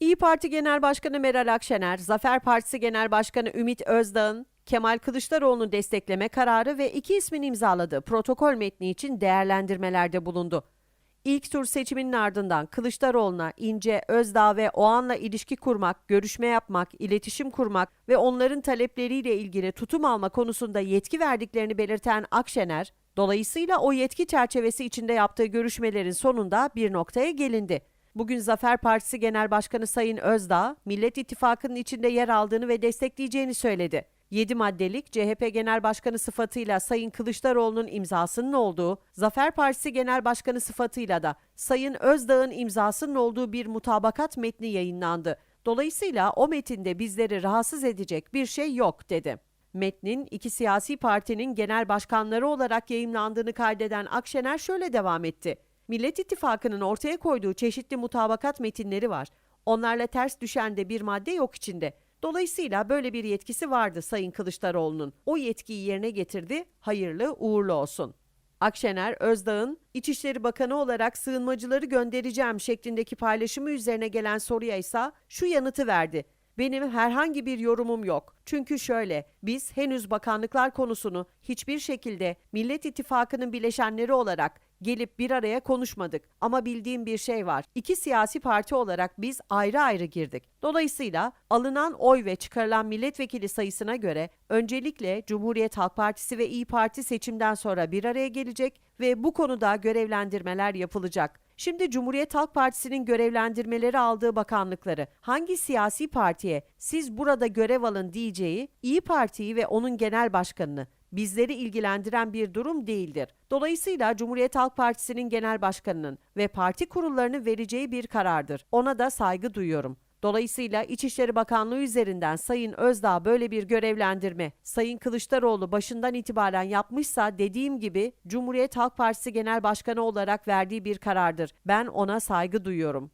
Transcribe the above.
İyi Parti Genel Başkanı Meral Akşener, Zafer Partisi Genel Başkanı Ümit Özdağ'ın Kemal Kılıçdaroğlu'nu destekleme kararı ve iki ismin imzaladığı protokol metni için değerlendirmelerde bulundu. İlk tur seçiminin ardından Kılıçdaroğlu'na İnce, Özdağ ve Oğan'la ilişki kurmak, görüşme yapmak, iletişim kurmak ve onların talepleriyle ilgili tutum alma konusunda yetki verdiklerini belirten Akşener, dolayısıyla o yetki çerçevesi içinde yaptığı görüşmelerin sonunda bir noktaya gelindi. Bugün Zafer Partisi Genel Başkanı Sayın Özdağ, Millet İttifakı'nın içinde yer aldığını ve destekleyeceğini söyledi. 7 maddelik CHP Genel Başkanı sıfatıyla Sayın Kılıçdaroğlu'nun imzasının olduğu, Zafer Partisi Genel Başkanı sıfatıyla da Sayın Özdağ'ın imzasının olduğu bir mutabakat metni yayınlandı. Dolayısıyla o metinde bizleri rahatsız edecek bir şey yok dedi. Metnin iki siyasi partinin genel başkanları olarak yayımlandığını kaydeden Akşener şöyle devam etti. Millet İttifakı'nın ortaya koyduğu çeşitli mutabakat metinleri var. Onlarla ters düşen de bir madde yok içinde. Dolayısıyla böyle bir yetkisi vardı Sayın Kılıçdaroğlu'nun. O yetkiyi yerine getirdi. Hayırlı uğurlu olsun. Akşener, Özdağ'ın İçişleri Bakanı olarak sığınmacıları göndereceğim şeklindeki paylaşımı üzerine gelen soruya ise şu yanıtı verdi. Benim herhangi bir yorumum yok. Çünkü şöyle, biz henüz bakanlıklar konusunu hiçbir şekilde Millet İttifakı'nın bileşenleri olarak gelip bir araya konuşmadık. Ama bildiğim bir şey var. İki siyasi parti olarak biz ayrı ayrı girdik. Dolayısıyla alınan oy ve çıkarılan milletvekili sayısına göre öncelikle Cumhuriyet Halk Partisi ve İyi Parti seçimden sonra bir araya gelecek ve bu konuda görevlendirmeler yapılacak. Şimdi Cumhuriyet Halk Partisi'nin görevlendirmeleri aldığı bakanlıkları hangi siyasi partiye siz burada görev alın diyeceği İyi Parti'yi ve onun genel başkanını bizleri ilgilendiren bir durum değildir. Dolayısıyla Cumhuriyet Halk Partisi'nin genel başkanının ve parti kurullarının vereceği bir karardır. Ona da saygı duyuyorum. Dolayısıyla İçişleri Bakanlığı üzerinden Sayın Özdağ böyle bir görevlendirme Sayın Kılıçdaroğlu başından itibaren yapmışsa dediğim gibi Cumhuriyet Halk Partisi Genel Başkanı olarak verdiği bir karardır. Ben ona saygı duyuyorum.